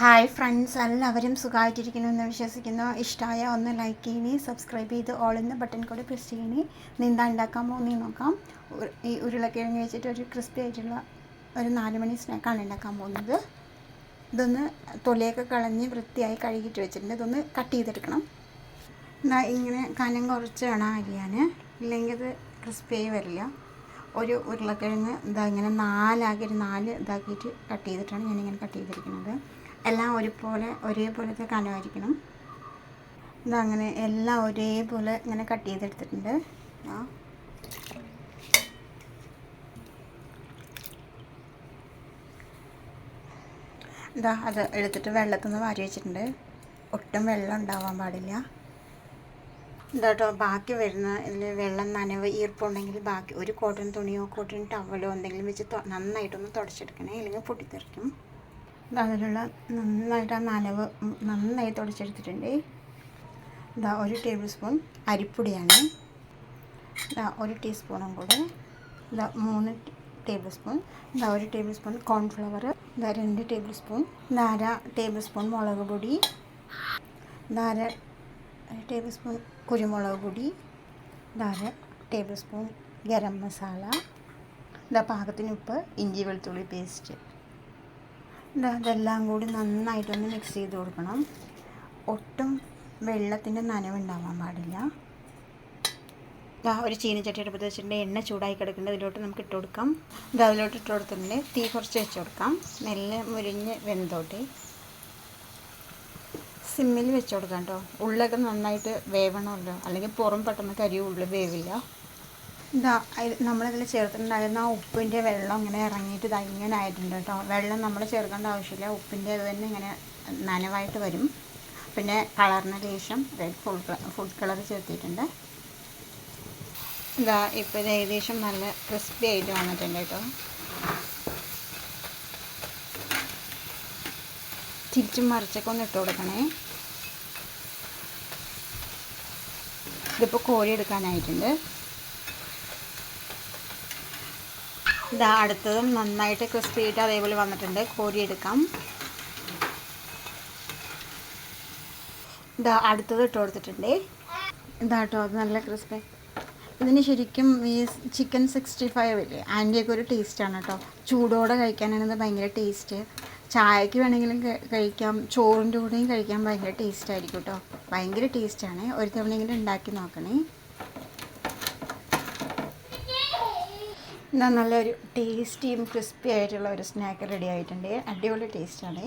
Hi friends എല്ലാവരും സുഖമായിട്ടിരിക്കുന്നു എന്ന് വിശ്വസിക്കുന്നു. ഇഷ്ടമായ ഒന്ന് ലൈക്ക് ചെയ്യണേ സബ്സ്ക്രൈബ് ചെയ്ത് ഓൾ എന്ന ബട്ടൺ കൂടെ പ്രസ് ചെയ്യണേ. നീന്താ ഉണ്ടാക്കാൻ പോകുന്നേ നോക്കാം. ഈ ഉരുളക്കിഴങ്ങ് വെച്ചിട്ട് ഒരു ക്രിസ്പി ആയിട്ടുള്ള ഒരു നാല് മണി സ്നാക്കാണ് ഉണ്ടാക്കാൻ പോകുന്നത്. ഇതൊന്ന് തൊലിയൊക്കെ കളഞ്ഞ് വൃത്തിയായി കഴുകിയിട്ട് വെച്ചിട്ടുണ്ട്. ഇതൊന്ന് കട്ട് ചെയ്തെടുക്കണം. എന്നാൽ ഇങ്ങനെ കനം കുറച്ച് വേണം അരിയാൻ. ഇല്ലെങ്കിൽ ഇത് ക്രിസ്പിയായി വരില്ല. ഒരു ഉരുളക്കിഴങ്ങ് ഇതാ ഇങ്ങനെ നാലാക്കി ഒരു നാല് ഇതാക്കിയിട്ട് കട്ട് ചെയ്തിട്ടാണ് ഞാനിങ്ങനെ കട്ട് ചെയ്തിരിക്കുന്നത്. എല്ലാം ഒരുപോലെ ഒരേപോലത്തെ കനമായിരിക്കണം. ഇതാ അങ്ങനെ എല്ലാം ഒരേപോലെ ഇങ്ങനെ കട്ട് ചെയ്തെടുത്തിട്ടുണ്ട്. ആ ഇതാ അത് എടുത്തിട്ട് വെള്ളത്തിൽ നിന്ന് വാരി വെച്ചിട്ടുണ്ട്. ഒട്ടും വെള്ളം ഉണ്ടാവാൻ പാടില്ല. ഇതാട്ടോ ബാക്കി വരുന്ന ഇതിൽ വെള്ളം നനവ് ഈർപ്പുണ്ടെങ്കിൽ ബാക്കി ഒരു കോട്ടൺ തുണിയോ കോട്ടൺ ടവലോ എന്തെങ്കിലും വെച്ച് നന്നായിട്ടൊന്ന് തുടച്ചെടുക്കണേ. അല്ലെങ്കിൽ പൊട്ടിത്തെറിക്കും. അതിലുള്ള നന്നായിട്ട് ആ നനവ് നന്നായി തുടച്ചെടുത്തിട്ടുണ്ട്. ഇതാ ഒരു ടേബിൾ സ്പൂൺ അരിപ്പൊടിയാണ്. ഇതാ ഒരു ടീസ്പൂണും കൂടെ ഇതാ മൂന്ന് ടേബിൾ സ്പൂൺ ഇതാ ഒരു ടേബിൾ സ്പൂൺ കോൺഫ്ലവർ ഇതാ രണ്ട് ടേബിൾ സ്പൂൺ നാര ടേബിൾ സ്പൂൺ മുളക് പൊടി നാര ടേബിൾ സ്പൂൺ കുരുമുളക് പൊടി നാര ടേബിൾ സ്പൂൺ ഗരം മസാല ഇതാ പാകത്തിന് ഉപ്പ് ഇഞ്ചി വെളുത്തുള്ളി പേസ്റ്റ്. ഇതാ ഇതെല്ലാം കൂടി നന്നായിട്ടൊന്ന് മിക്സ് ചെയ്ത് കൊടുക്കണം. ഒട്ടും വെള്ളത്തിന്റെ നനവുണ്ടാവാൻ പാടില്ല. ഇതാ ഒരു ചീനച്ചട്ടി എടുപ്പ് വെച്ചിട്ടുണ്ട്. എണ്ണ ചൂടായി കിടക്കുന്നുണ്ട്. ഇതിലോട്ട് നമുക്ക് ഇട്ട് കൊടുക്കാം. ഇത് അതിലോട്ട് ഇട്ട് കൊടുത്തിട്ടുണ്ട്. തീ കുറച്ച് വെച്ച് കൊടുക്കാം. നെല്ല് മുരിഞ്ഞ് വെന്തോട്ടെ. സിമ്മിൽ വെച്ച് കൊടുക്കാം കേട്ടോ. ഉള്ളൊക്കെ നന്നായിട്ട് വേവണമല്ലോ. അല്ലെങ്കിൽ പുറം പെട്ടെന്ന് കരി ഉള്ളിൽ വേവില്ല. ഇതാ നമ്മളിതിൽ ചേർത്തിട്ടുണ്ടായിരുന്ന ആ ഉപ്പിന്റെ വെള്ളം ഇങ്ങനെ ഇറങ്ങിയിട്ട് ഇതാ ഇങ്ങനെ ആയിട്ടുണ്ട് കേട്ടോ. വെള്ളം നമ്മൾ ചേർക്കേണ്ട ആവശ്യമില്ല. ഉപ്പിന്റെ ഇത് തന്നെ ഇങ്ങനെ നനവായിട്ട് വരും. പിന്നെ കളറിന് ശേഷം റെഡ് ഫുഡ് ഫുഡ് കളർ ചേർത്തിട്ടുണ്ട് ഇതാ ഇപ്പോൾ ഏകദേശം നല്ല ക്രിസ്പി ആയിട്ട് വന്നിട്ടുണ്ട് കേട്ടോ. തിരിച്ചും മറിച്ചൊക്കെ ഒന്ന് ഇട്ട് കൊടുക്കണേ. ഇതിപ്പോൾ കോരി എടുക്കാനായിട്ടുണ്ട്. ഇതാ അടുത്തതും നന്നായിട്ട് ക്രിസ്പി ആയിട്ട് അതേപോലെ വന്നിട്ടുണ്ട്. കോരി എടുക്കാം. ഇതാ അടുത്തത് ഇട്ട് കൊടുത്തിട്ടുണ്ട്. ഇതാ കേട്ടോ അത് നല്ല ക്രിസ്പി. ഇതിന് ശരിക്കും ഈ ചിക്കൻ സിക്സ്റ്റി ഫൈവ് ഇല്ലേ? അതിന്റെയൊക്കെ ഒരു ടേസ്റ്റാണ് കേട്ടോ. ചൂടോടെ കഴിക്കാനാണ് ഇത് ഭയങ്കര ടേസ്റ്റ് ചായക്ക് വേണമെങ്കിലും കഴിക്കാം. ചോറിന്റെ കൂടെയും കഴിക്കാൻ ഭയങ്കര ടേസ്റ്റ് ആയിരിക്കും കേട്ടോ. ഭയങ്കര ടേസ്റ്റാണ് ഒരു തവണയെങ്കിലും ഉണ്ടാക്കി നോക്കണേ. നല്ലൊരു ടേസ്റ്റിയും ക്രിസ്പി ആയിട്ടുള്ള ഒരു സ്നാക്ക് റെഡി ആയിട്ടുണ്ട്. അടിപൊളി ടേസ്റ്റാണ്